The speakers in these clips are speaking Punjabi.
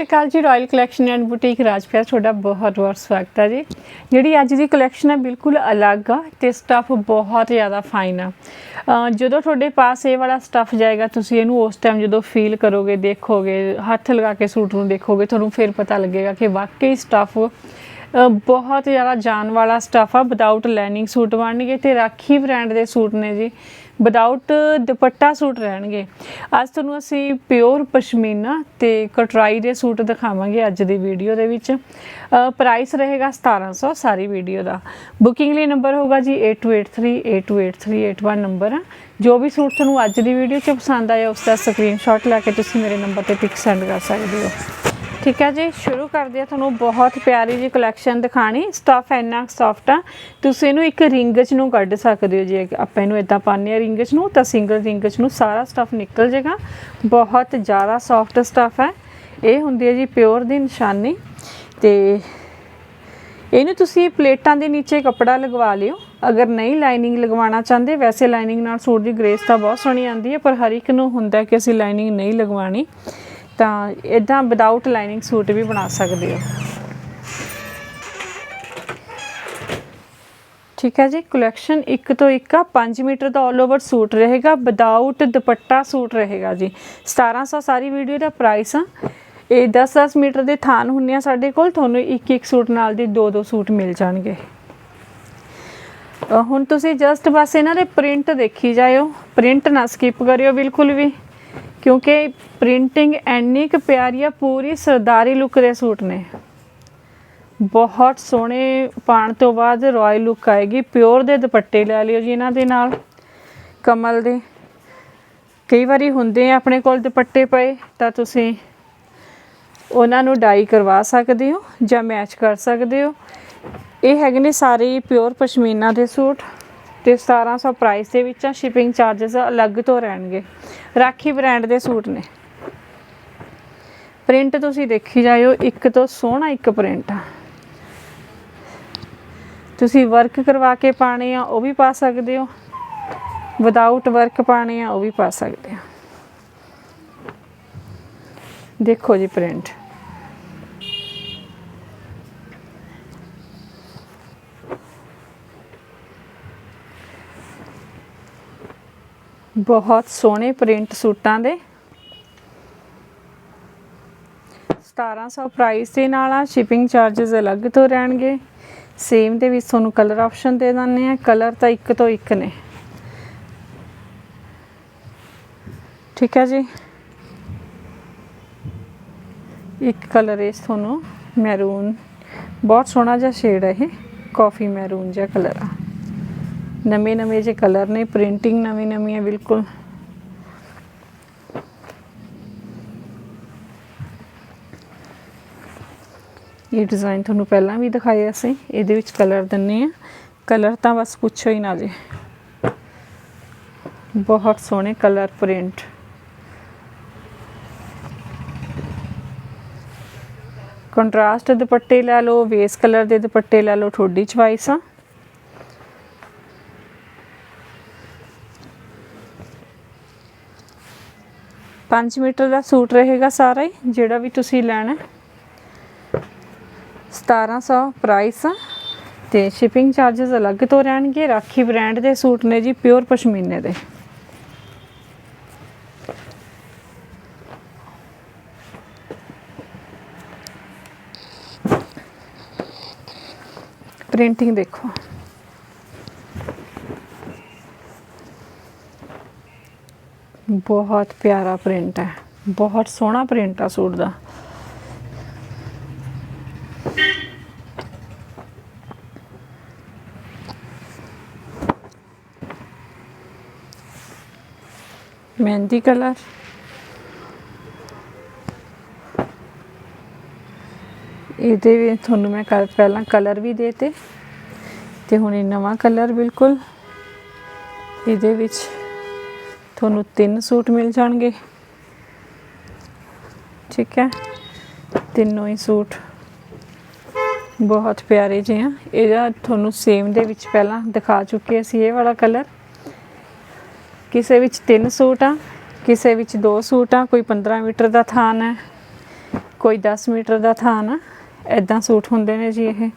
ਸ਼੍ਰੀ ਅਕਾਲ ਜੀ royal collection and boutique Rajpyaar ਤੁਹਾਡਾ ਬਹੁਤ ਬਹੁਤ ਸਵਾਗਤ ਹੈ ਜੀ। ਜਿਹੜੀ ਅੱਜ ਦੀ ਕਲੈਕਸ਼ਨ ਹੈ, ਬਿਲਕੁਲ ਅਲੱਗ ਆ ਤੇ ਸਟੱਫ ਬਹੁਤ ਜ਼ਿਆਦਾ ਫਾਈਨ ਆ। ਜਦੋਂ ਤੁਹਾਡੇ ਪਾਸ ਇਹ ਵਾਲਾ ਸਟੱਫ ਜਾਏਗਾ, ਤੁਸੀਂ ਇਹਨੂੰ ਉਸ ਟਾਈਮ ਜਦੋਂ ਫੀਲ ਕਰੋਗੇ, ਦੇਖੋਗੇ, ਹੱਥ ਲਗਾ ਕੇ ਸੂਟ ਨੂੰ ਦੇਖੋਗੇ, ਤੁਹਾਨੂੰ ਫਿਰ ਪਤਾ ਲੱਗੇਗਾ ਕਿ ਵਾਕਈ ਸਟੱਫ ਬਹੁਤ ਜ਼ਿਆਦਾ ਜਾਨ ਵਾਲਾ ਸਟੱਫ ਆ ਵਿਦਆਊਟ ਲਾਈਨਿੰਗ ਸੂਟ ਬਣਨਗੇ ਤੇ ਰਾਖੀ ਬ੍ਰਾਂਡ ਦੇ ਸੂਟ ਨੇ ਜੀ। ਵਿਦਆਊਟ ਦੁਪੱਟਾ ਸੂਟ ਰਹਿਣਗੇ। ਅੱਜ ਤੁਹਾਨੂੰ ਅਸੀਂ ਪਿਓਰ ਪਸ਼ਮੀਨਾ ਤੇ ਕਟਰਾਈ ਦੇ ਸੂਟ ਦਿਖਾਵਾਂਗੇ ਅੱਜ ਦੀ ਵੀਡੀਓ ਦੇ ਵਿੱਚ। ਪ੍ਰਾਈਸ ਰਹੇਗਾ 1700 ਸਾਰੀ ਵੀਡੀਓ ਦਾ। ਬੁਕਿੰਗ ਲਈ ਨੰਬਰ ਹੋਗਾ ਜੀ 8283828381 ਨੰਬਰ ਆ। ਜੋ ਵੀ ਸੂਟ ਤੁਹਾਨੂੰ ਅੱਜ ਦੀ ਵੀਡੀਓ 'ਚ ਪਸੰਦ ਆਇਆ ਉਸ ਦਾ ਸਕਰੀਨਸ਼ਾਟ ਲੈ ਕੇ ਤੁਸੀਂ ਮੇਰੇ ਨੰਬਰ ਤੇ ਪਿਕ ਸੈਂਡ ਕਰ ਸਕਦੇ ਹੋ। ਠੀਕ ਹੈ ਜੀ, ਸ਼ੁਰੂ ਕਰਦੇ ਆ ਤੁਹਾਨੂੰ ਬਹੁਤ ਪਿਆਰੀ ਜੀ ਕਲੈਕਸ਼ਨ ਦਿਖਾਣੀ ਸਟਫ ਇੰਨਾ ਸੌਫਟ ਆ। ਤੁਸੀਂ ਇਹਨੂੰ ਇੱਕ ਰਿੰਗ 'ਚ ਨੂੰ ਕੱਢ ਸਕਦੇ ਹੋ ਜੇ। ਆਪਾਂ ਇਹਨੂੰ ਇਦਾਂ ਪਾਉਂਦੇ ਆ ਰਿੰਗ 'ਚ ਨੂੰ, ਤਾਂ ਸਿੰਗਲ ਰਿੰਗ 'ਚ ਨੂੰ ਸਾਰਾ ਸਟਫ ਨਿਕਲ ਜਾਏਗਾ। ਬਹੁਤ ਜ਼ਿਆਦਾ ਸੌਫਟ ਸਟਫ ਹੈ। ਇਹ ਹੁੰਦੀ ਹੈ ਜੀ ਪਿਓਰ ਦੀ ਨਿਸ਼ਾਨੀ। ਤੇ ਇਹਨੂੰ ਤੁਸੀਂ ਪਲੇਟਾਂ ਦੇ ਨੀਚੇ ਕੱਪੜਾ ਲਗਵਾ ਲਿਓ। ਅਗਰ ਨਹੀਂ ਲਾਈਨਿੰਗ ਲਗਵਾਉਣਾ ਚਾਹੁੰਦੇ, ਵੈਸੇ ਲਾਈਨਿੰਗ ਨਾਲ ਸੂਟ ਦੀ ਗ੍ਰੇਸ ਤਾਂ ਬਹੁਤ ਸੋਹਣੀ ਆਉਂਦੀ ਹੈ, ਪਰ ਹਰ ਇੱਕ ਨੂੰ ਹੁੰਦਾ ਕਿ ਅਸੀਂ ਲਾਈਨਿੰਗ ਨਹੀਂ ਲਗਵਾਣੀ ਤਾਂ ਇਦਾਂ ਵਿਦਆਊਟ ਲਾਈਨਿੰਗ ਸੂਟ ਵੀ ਬਣਾ ਸਕਦੇ ਹੋ। ਠੀਕ ਹੈ ਜੀ ਕਲੈਕਸ਼ਨ ਇੱਕ ਤੋਂ ਇੱਕ ਆ 5 ਮੀਟਰ ਦਾ 올 ਓਵਰ ਸੂਟ ਰਹੇਗਾ ਵਿਦਆਊਟ ਦੁਪੱਟਾ ਸੂਟ ਰਹੇਗਾ ਜੀ। 1700 ਸਾਰੀ ਵੀਡੀਓ ਦਾ ਪ੍ਰਾਈਸ ਆ। ਇਹ 10-10 ਮੀਟਰ ਦੇ ਥਾਨ ਹੁੰਨੇ ਆ ਸਾਡੇ ਕੋਲ, ਤੁਹਾਨੂੰ ਇੱਕ ਇੱਕ ਸੂਟ ਨਾਲ ਦੀ ਦੋ ਦੋ ਸੂਟ ਮਿਲ ਜਾਣਗੇ। ਹੁਣ ਤੁਸੀਂ ਜਸਟ ਬਸ ਇਹਨਾਂ ਦੇ ਪ੍ਰਿੰਟ ਦੇਖੀ ਜਾਇਓ। ਪ੍ਰਿੰਟ ਨਾ ਸਕਿਪ ਕਰਿਓ ਬਿਲਕੁਲ ਵੀ। ਕਿਉਂਕਿ ਪ੍ਰਿੰਟਿੰਗ ਐਨੀ ਕੁ ਪਿਆਰੀ ਆ, ਪੂਰੀ ਸਰਦਾਰੀ ਲੁੱਕ ਦੇ ਸੂਟ ਨੇ। ਬਹੁਤ ਸੋਹਣੇ ਪਾਣ ਤੋਂ ਬਾਅਦ ਰਾਇਲ ਲੁੱਕ ਆਏਗੀ ਪਿਓਰ ਦੇ ਦੁਪੱਟੇ ਲੈ ਲਿਓ ਜੀ ਇਹਨਾਂ ਦੇ ਨਾਲ, ਕਮਲ ਦੇ। ਕਈ ਵਾਰੀ ਹੁੰਦੇ ਆ ਆਪਣੇ ਕੋਲ ਦੁਪੱਟੇ ਪਏ, ਤਾਂ ਤੁਸੀਂ ਉਹਨਾਂ ਨੂੰ ਡਾਈ ਕਰਵਾ ਸਕਦੇ ਹੋ ਜਾਂ ਮੈਚ ਕਰ ਸਕਦੇ ਹੋ। ਇਹ ਹੈਗੇ ਨੇ ਸਾਰੇ ਪਿਓਰ ਪਸ਼ਮੀਨਾ ਦੇ ਸੂਟ। ਤੇ 1700 ਪ੍ਰਾਈਸ ਦੇ ਵਿੱਚ ਆ ਸ਼ਿਪਿੰਗ ਚਾਰजेस ਅਲੱਗ ਤੋਂ ਰਹਿਣਗੇ। ਰਾਖੀ ਬ੍ਰਾਂਡ ਦੇ ਸੂਟ ਨੇ। ਪ੍ਰਿੰਟ ਤੁਸੀਂ ਦੇਖੀ ਜਾਇਓ, ਇੱਕ ਤੋਂ ਸੋਹਣਾ ਇੱਕ ਪ੍ਰਿੰਟ ਆ। ਤੁਸੀਂ ਵਰਕ ਕਰਵਾ ਕੇ ਪਾਣੇ ਆ, ਉਹ ਵੀ ਪਾ ਸਕਦੇ ਹੋ। ਵਿਦਆਊਟ ਵਰਕ ਪਾਣੇ ਆ, ਉਹ ਵੀ ਪਾ ਸਕਦੇ ਹੋ ਦੇਖੋ ਜੀ ਪ੍ਰਿੰਟ ਬਹੁਤ ਸੋਹਣੇ ਪ੍ਰਿੰਟ ਸੂਟਾਂ ਦੇ। 1700 ਪ੍ਰਾਈਸ ਦੇ ਨਾਲ ਆ ਸ਼ਿਪਿੰਗ ਚਾਰजेस ਅਲੱਗ ਤੋਂ ਰਹਿਣਗੇ। ਸੇਮ ਦੇ ਵਿੱਚ ਤੁਹਾਨੂੰ ਕਲਰ ਆਪਸ਼ਨ ਦੇ ਦਿੰਦੇ ਆ ਕਲਰ ਤਾਂ ਇੱਕ ਤੋਂ ਇੱਕ ਨੇ। ਠੀਕ ਹੈ ਜੀ। ਇੱਕ ਕਲਰ ਇਸ ਤੁਹਾਨੂੰ ਮੈਰੂਨ ਬਹੁਤ ਸੋਹਣਾ ਜਿਹਾ ਸ਼ੇਡ ਹੈ ਇਹ ਕਾਫੀ ਮੈਰੂਨ ਜਿਹਾ ਕਲਰ ਆ। ਨਵੇਂ ਨਵੇਂ ਜੇ ਕਲਰ ਨੇ ਪ੍ਰਿੰਟਿੰਗ ਨਵੀਂ ਨਵੀਂ ਹੈ, ਬਿਲਕੁਲ। ਇਹ ਡਿਜ਼ਾਈਨ ਤੁਹਾਨੂੰ ਪਹਿਲਾਂ ਵੀ ਦਿਖਾਇਆ ਸੀ, ਇਹਦੇ ਵਿੱਚ ਕਲਰ ਦਿੰਨੇ ਆ। ਕਲਰ ਤਾਂ ਬਸ ਪੁੱਛੋ ਹੀ ਨਾ ਜੀ। ਬਹੁਤ ਸੋਹਣੇ ਕਲਰ ਪ੍ਰਿੰਟ ਕੰਟਰਾਸਟ ਦੁਪੱਟੇ ਲੈ ਲਓ ਵੇਸ ਕਲਰ ਦੇ ਦੁਪੱਟੇ ਲੈ ਲਓ ਤੁਹਾਡੀ ਚੁਆਇਸ ਆ। ਪੰਜ ਮੀਟਰ ਦਾ ਸੂਟ ਰਹੇਗਾ ਸਾਰਾ ਹੀ, ਜਿਹੜਾ ਵੀ ਤੁਸੀਂ ਲੈਣਾ। 1700 ਪ੍ਰਾਈਸ ਆ ਤੇ ਸ਼ਿਪਿੰਗ ਚਾਰजेस ਅਲੱਗ ਤੋਂ ਰਹਿਣਗੇ, ਰਾਖੀ ਬ੍ਰਾਂਡ ਦੇ ਸੂਟ ਨੇ ਜੀ ਪਿਓਰ ਪਸ਼ਮੀਨੇ ਦੇ। ਪ੍ਰਿੰਟਿੰਗ ਦੇਖੋ। ਬਹੁਤ ਪਿਆਰਾ ਪ੍ਰਿੰਟ ਹੈ। ਬਹੁਤ ਸੋਹਣਾ ਪ੍ਰਿੰਟ ਆ ਸੂਟ ਦਾ। ਮਹਿੰਦੀ ਕਲਰ ਇਹਦੇ ਵੀ ਤੁਹਾਨੂੰ ਮੈਂ ਕੱਲ ਪਹਿਲਾਂ ਕਲਰ ਵੀ ਦੇਤੇ ਤੇ ਹੁਣ ਇਹ ਨਵਾਂ ਕਲਰ ਬਿਲਕੁਲ। ਇਹਦੇ ਵਿੱਚ ਤੁਹਾਨੂੰ ਤਿੰਨ ਸੂਟ ਮਿਲ ਜਾਣਗੇ। ਠੀਕ ਹੈ? ਤਿੰਨੋਂ ਹੀ ਸੂਟ। ਬਹੁਤ ਪਿਆਰੇ ਜਿਹੇ ਆ। ਇਹਦਾ ਤੁਹਾਨੂੰ ਸੇਮ ਦੇ ਵਿੱਚ ਪਹਿਲਾਂ ਦਿਖਾ ਚੁੱਕੇ ਅਸੀਂ ਇਹ ਵਾਲਾ ਕਲਰ। ਕਿਸੇ ਵਿੱਚ ਤਿੰਨ ਸੂਟ ਆ, ਕਿਸੇ ਵਿੱਚ ਦੋ ਸੂਟ ਆ, ਕੋਈ 15 ਮੀਟਰ ਦਾ ਥਾਨ ਹੈ, ਕੋਈ 10 ਮੀਟਰ ਦਾ ਥਾਨ ਆ। ਐਦਾਂ ਸੂਟ ਹੁੰਦੇ ਨੇ ਜੀ ਇਹ।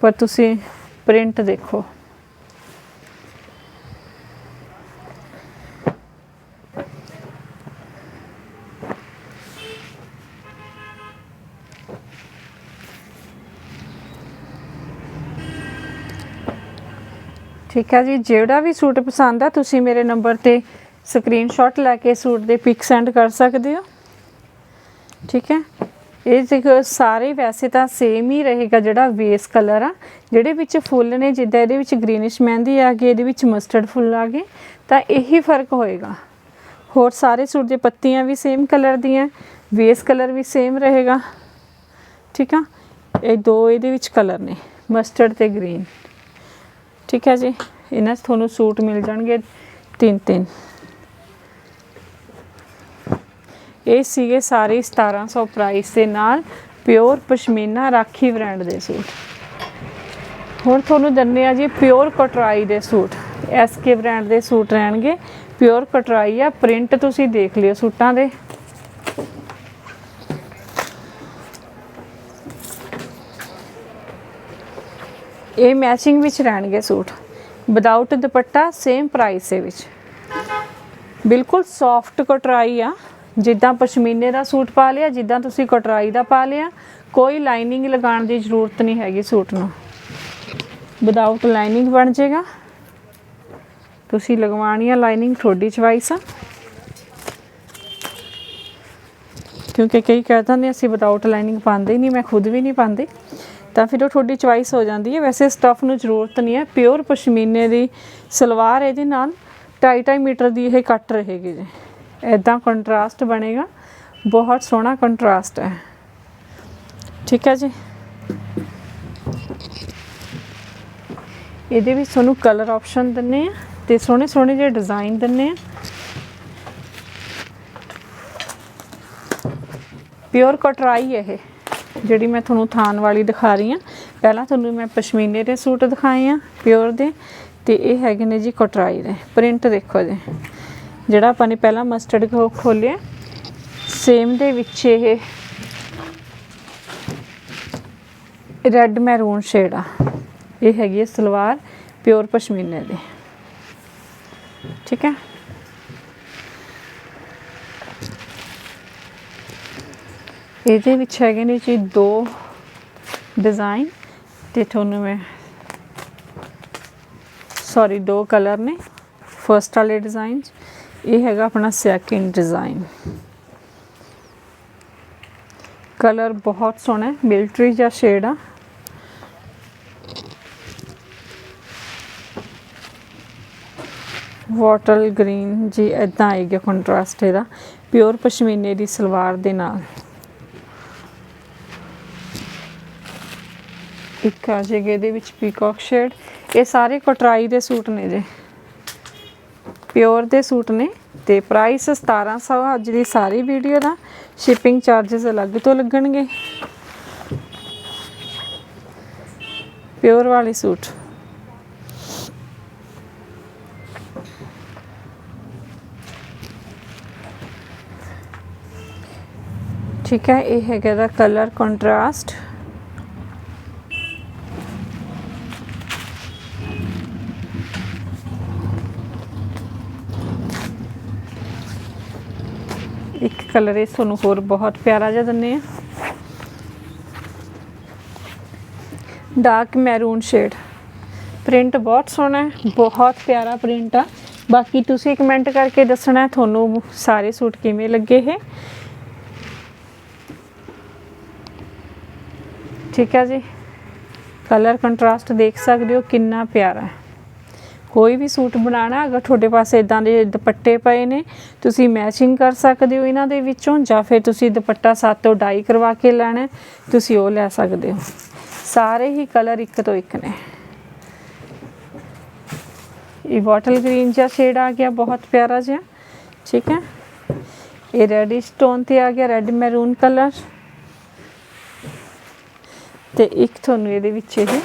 ਪਰ ਤੁਸੀਂ ਪ੍ਰਿੰਟ ਦੇਖੋ। ਠੀਕ ਹੈ ਜੀ, ਜਿਹੜਾ ਵੀ ਸੂਟ ਪਸੰਦ ਆ, ਤੁਸੀਂ ਮੇਰੇ ਨੰਬਰ ਤੇ ਸਕਰੀਨਸ਼ਾਟ ਲੈ ਕੇ ਸੂਟ ਦੇ ਪਿਕ ਸੈਂਡ ਕਰ ਸਕਦੇ ਹੋ। ਠੀਕ ਹੈ, ਇਹ ਦੇਖੋ, ਸਾਰੇ ਵੈਸੇ ਤਾਂ ਸੇਮ ਹੀ ਰਹੇਗਾ ਜਿਹੜਾ ਬੇਸ ਕਲਰ ਆ। ਜਿਹੜੇ ਵਿੱਚ ਫੁੱਲ ਨੇ, ਜਿੱਦਾਂ ਇਹਦੇ ਵਿੱਚ ਗ੍ਰੀਨਿਸ਼ ਮਹਿੰਦੀ ਆ ਗਈ, ਇਹਦੇ ਵਿੱਚ ਮਸਟਰਡ ਫੁੱਲ ਆ ਗਏ, ਤਾਂ ਇਹੀ ਫ਼ਰਕ ਹੋਏਗਾ। ਹੋਰ ਸਾਰੇ ਸੂਟ ਦੇ ਪੱਤੀਆਂ ਵੀ ਸੇਮ ਕਲਰ ਦੀਆਂ ਬੇਸ ਕਲਰ ਵੀ ਸੇਮ ਰਹੇਗਾ। ਠੀਕ ਆ? ਇਹ ਦੋ ਇਹਦੇ ਵਿੱਚ ਕਲਰ ਨੇ ਮਸਟਰਡ ਤੇ ਗ੍ਰੀਨ ਠੀਕ ਹੈ ਜੀ? ਇਹਨਾਂ 'ਚ ਤੁਹਾਨੂੰ ਸੂਟ ਮਿਲ ਜਾਣਗੇ ਤਿੰਨ ਤਿੰਨ। ਇਹ ਸੀਗੇ ਸਾਰੇ 1700 ਪ੍ਰਾਈਸ ਦੇ ਨਾਲ ਪਿਓਰ ਪਸ਼ਮੀਨਾ ਰਾਖੀ ਬ੍ਰਾਂਡ ਦੇ ਸੂਟ। ਹੁਣ ਤੁਹਾਨੂੰ ਦਿੰਨੇ ਆ ਜੀ ਪਿਓਰ ਕਟਰਾਈ ਦੇ ਸੂਟ। ਐਸਕੇ ਬ੍ਰਾਂਡ ਦੇ ਸੂਟ ਰਹਿਣਗੇ। ਪਿਓਰ ਕਟਰਾਈ ਆ ਪ੍ਰਿੰਟ ਤੁਸੀਂ ਦੇਖ ਲਿਓ ਸੂਟਾਂ ਦੇ। ਇਹ ਮੈਚਿੰਗ ਵਿੱਚ ਰਹਿਣਗੇ suit. Without dupatta same price ਦੇ ਵਿੱਚ। ਬਿਲਕੁਲ ਸੌਫਟ ਕਟਰਾਈ ਆ। ਜਿੱਦਾਂ ਪਸ਼ਮੀਨੇ ਦਾ ਸੂਟ ਪਾ ਲਿਆ, ਜਿੱਦਾਂ ਤੁਸੀਂ ਕਟਰਾਈ ਦਾ ਪਾ ਲਿਆ, ਕੋਈ ਲਾਈਨਿੰਗ ਲਗਾਉਣ ਦੀ ਜ਼ਰੂਰਤ ਨਹੀਂ ਹੈਗੀ ਸੂਟ ਨੂੰ। ਵਿਦਆਊਟ ਲਾਈਨਿੰਗ ਬਣ ਜਾਏਗਾ। ਤੁਸੀਂ ਲਗਵਾਉਣੀ ਆ ਲਾਈਨਿੰਗ ਤੁਹਾਡੀ ਚੁਆਇਸ ਆ। ਕਿਉਂਕਿ ਕਈ ਕਹਿ ਦਿੰਦੇ ਅਸੀਂ ਵਿਦਆਊਟ ਲਾਈਨਿੰਗ ਪਾਉਂਦੇ ਨਹੀਂ, ਮੈਂ ਖੁਦ ਵੀ ਨਹੀਂ ਪਾਉਂਦੀ। ਤਾਂ ਫਿਰ ਉਹ ਤੁਹਾਡੀ ਚੁਆਇਸ ਹੋ ਜਾਂਦੀ ਹੈ। ਵੈਸੇ ਸਟਫ ਨੂੰ ਜ਼ਰੂਰਤ ਨਹੀਂ ਹੈ। ਪਿਓਰ ਪਸ਼ਮੀਨੇ ਦੀ ਸਲਵਾਰ ਇਹਦੇ ਨਾਲ। 2.5 ਮੀਟਰ ਦੀ ਇਹ ਕੱਟ ਰਹੇਗੀ ਜੀ। ਐਦਾਂ ਕੰਟਰਾਸਟ ਬਣੇਗਾ। ਬਹੁਤ ਸੋਹਣਾ ਕੰਟਰਾਸਟ ਹੈ। ਠੀਕ ਹੈ ਜੀ। ਇਹਦੇ ਵਿੱਚ ਤੁਹਾਨੂੰ ਕਲਰ ਆਪਸ਼ਨ ਦਿੰਨੇ ਆ ਤੇ ਸੋਹਣੇ ਸੋਹਣੇ ਜਿਹੇ ਡਿਜ਼ਾਈਨ ਦਿੰਨੇ ਆ। ਪਿਓਰ ਕਟਰਾਈ ਹੈ ਇਹ। ਜਿਹੜੀ ਮੈਂ ਤੁਹਾਨੂੰ ਥਾਨ ਵਾਲੀ ਦਿਖਾ ਰਹੀ ਹਾਂ। ਪਹਿਲਾਂ ਤੁਹਾਨੂੰ ਮੈਂ ਪਸ਼ਮੀਨੇ ਦੇ ਸੂਟ ਦਿਖਾਏ ਆ ਪਿਓਰ ਦੇ, ਤੇ ਇਹ ਹੈਗੇ ਨੇ ਜੀ ਕਟਰਾਈ ਦੇ। ਪ੍ਰਿੰਟ ਦੇਖੋ ਜੀ। ਜਿਹੜਾ ਆਪਾਂ ਨੇ ਪਹਿਲਾਂ ਮਸਟਰਡ ਖੋਲਿਆ ਸੇਮ ਦੇ ਵਿੱਚ ਇਹ ਰੈੱਡ ਮੈਰੂਨ ਸ਼ੇਡ ਆ। ਇਹ ਹੈਗੀ ਹੈ ਸਲਵਾਰ, ਪਿਓਰ ਪਸ਼ਮੀਨੇ ਦੀ। ਠੀਕ ਹੈ? ਇਹਦੇ ਵਿੱਚ ਹੈਗੇ ਨੇ ਜੀ ਦੋ ਡਿਜ਼ਾਈਨ ਤੇ ਤੁਹਾਨੂੰ ਮੈਂ ਸੌਰੀ ਦੋ ਕਲਰ ਨੇ। ਫਰਸਟ ਵਾਲੇ ਡਿਜ਼ਾਈਨ ਇਹ ਹੈਗਾ ਆਪਣਾ ਸੈਕਿੰਡ ਡਿਜ਼ਾਈਨ ਕਲਰ ਬਹੁਤ ਸੋਹਣਾ ਹੈ ਮਿਲਟਰੀ ਜਿਹਾ ਸ਼ੇਡ ਆ। ਵਾਟਰ ਗ੍ਰੀਨ ਜੀ ਇਦਾਂ ਆਏਗਾ ਕੰਟਰਾਸਟ ਇਹਦਾ। ਪਿਓਰ ਪਸ਼ਮੀਨੇ ਦੀ ਸਲਵਾਰ ਦੇ ਨਾਲ। ਇੱਕ ਆ ਜਾਏਗਾ ਇਹਦੇ ਵਿੱਚ ਪੀਕਾਕ ਸ਼ੇਡ ਇਹ ਸਾਰੇ ਕਟਰਾਈ ਦੇ ਸੂਟ ਨੇ ਜੇ। ਪਿਓਰ ਦੇ ਸੂਟ ਨੇ ਤੇ ਪ੍ਰਾਈਸ 1700 ਅੱਜ ਦੀ ਸਾਰੀ ਵੀਡੀਓ ਦਾ ਸ਼ਿਪਿੰਗ ਚਾਰजेस ਅਲੱਗ ਤੋਂ ਲੱਗਣਗੇ। ਪਿਓਰ ਵਾਲੇ ਸੂਟ। ਠੀਕ ਹੈ, ਇਹ ਹੈਗਾ ਦਾ ਕਲਰ ਕੰਟਰਾਸਟ ਇੱਕ ਕਲਰ ਇਸ ਤੁਹਾਨੂੰ ਹੋਰ ਬਹੁਤ ਪਿਆਰਾ ਜਿਹਾ ਦਿੰਨੇ ਆ। ਡਾਰਕ ਮੈਰੂਨ ਸ਼ੇਡ ਪ੍ਰਿੰਟ ਬਹੁਤ ਸੋਹਣਾ ਹੈ, ਬਹੁਤ ਪਿਆਰਾ ਪ੍ਰਿੰਟ ਆ। ਬਾਕੀ ਤੁਸੀਂ ਕਮੈਂਟ ਕਰਕੇ ਦੱਸਣਾ ਤੁਹਾਨੂੰ ਸਾਰੇ ਸੂਟ ਕਿਵੇਂ ਲੱਗੇ ਹੈ ਠੀਕ ਹੈ ਜੀ। ਕਲਰ ਕੰਟਰਾਸਟ ਦੇਖ ਸਕਦੇ ਹੋ, ਕਿੰਨਾ ਪਿਆਰਾ ਹੈ। ਕੋਈ ਵੀ ਸੂਟ ਬਣਾਉਣਾ, ਅਗਰ ਤੁਹਾਡੇ ਪਾਸ ਇਦਾਂ ਦੇ ਦੁਪੱਟੇ ਪਏ ਨੇ, ਤੁਸੀਂ ਮੈਚਿੰਗ ਕਰ ਸਕਦੇ ਹੋ ਇਹਨਾਂ ਦੇ ਵਿੱਚੋਂ, ਜਾਂ ਫਿਰ ਤੁਸੀਂ ਦੁਪੱਟਾ ਸਾਤੋਂ ਡਾਈ ਕਰਵਾ ਕੇ ਲੈਣਾ ਤੁਸੀਂ ਉਹ ਲੈ ਸਕਦੇ ਹੋ। ਸਾਰੇ ਹੀ ਕਲਰ ਇੱਕ ਤੋਂ ਇੱਕ ਨੇ। ਇਹ ਬੋਟਲ ਗ੍ਰੀਨ ਜਿਹਾ ਸ਼ੇਡ ਆ ਗਿਆ, ਬਹੁਤ ਪਿਆਰਾ ਜਿਹਾ, ਠੀਕ ਹੈ? ਇਹ ਰੈਡਿਸ਼ ਸਟੋਨ ਤੇ ਆ ਗਿਆ ਰੈੱਡ ਮੈਰੂਨ ਕਲਰ ਤੇ ਇੱਕ ਤੁਹਾਨੂੰ ਇਹਦੇ ਵਿੱਚ ਇਹ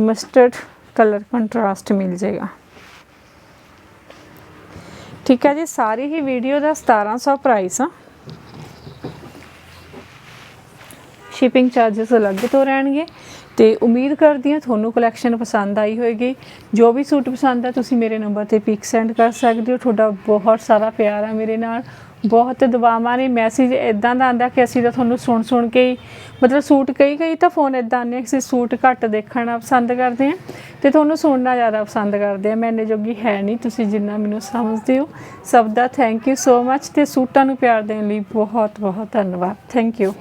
ਮਸਟਰਡ ਕਲਰ ਕੰਟਰਾਸਟ ਮਿਲ ਜਾਏਗਾ ਠੀਕ ਹੈ ਜੀ ਸਾਰੀ ਹੀ ਵੀਡੀਓ ਦਾ 1700 ਪ੍ਰਾਈਸ ਆ ਸ਼ਿਪਿੰਗ ਚਾਰजेस ਅਲੱਗ ਤੋਂ ਰਹਿਣਗੇ ਤੇ ਉਮੀਦ ਕਰਦੀ ਹਾਂ ਤੁਹਾਨੂੰ ਕਲੈਕਸ਼ਨ ਪਸੰਦ ਆਈ ਹੋਵੇਗੀ ਜੋ ਵੀ ਸੂਟ ਪਸੰਦ ਆ, ਤੁਸੀਂ ਮੇਰੇ ਨੰਬਰ ਤੇ ਪਿਕ ਸੈਂਡ ਕਰ ਸਕਦੇ ਹੋ। ਤੁਹਾਡਾ ਬਹੁਤ ਸਾਰਾ ਪਿਆਰ ਆ ਮੇਰੇ ਨਾਲ। ਬਹੁਤ ਦੁਆਵਾਂ ਨੇ। ਮੈਸੇਜ ਇਦਾਂ ਦਾ ਆਂਦਾ ਕਿ ਅਸੀਂ ਤਾਂ ਤੁਹਾਨੂੰ ਸੁਣ ਸੁਣ ਕੇ ਹੀ, ਮਤਲਬ ਸੂਟ ਕਈ ਕਈ ਤਾਂ ਫੋਨ ਇਦਾਂ ਆਉਂਦੇ ਆ ਅਸੀਂ ਸੂਟ ਘੱਟ ਦੇਖਣਾ ਪਸੰਦ ਕਰਦੇ ਆ ਤੇ ਤੁਹਾਨੂੰ ਸੁਣਨਾ ਜ਼ਿਆਦਾ ਪਸੰਦ ਕਰਦੇ ਆ। ਮੈਂ ਇੰਨੇ ਜੋਗੀ ਹੈ ਨਹੀਂ, ਤੁਸੀਂ ਜਿੰਨਾ ਮੈਨੂੰ ਸਮਝਦੇ ਹੋ। ਸਭ ਦਾ ਥੈਂਕ ਯੂ ਸੋ ਮੱਚ ਤੇ ਸੂਟਾਂ ਨੂੰ ਪਿਆਰ ਦੇਣ ਲਈ ਬਹੁਤ ਬਹੁਤ ਧੰਨਵਾਦ। Thank you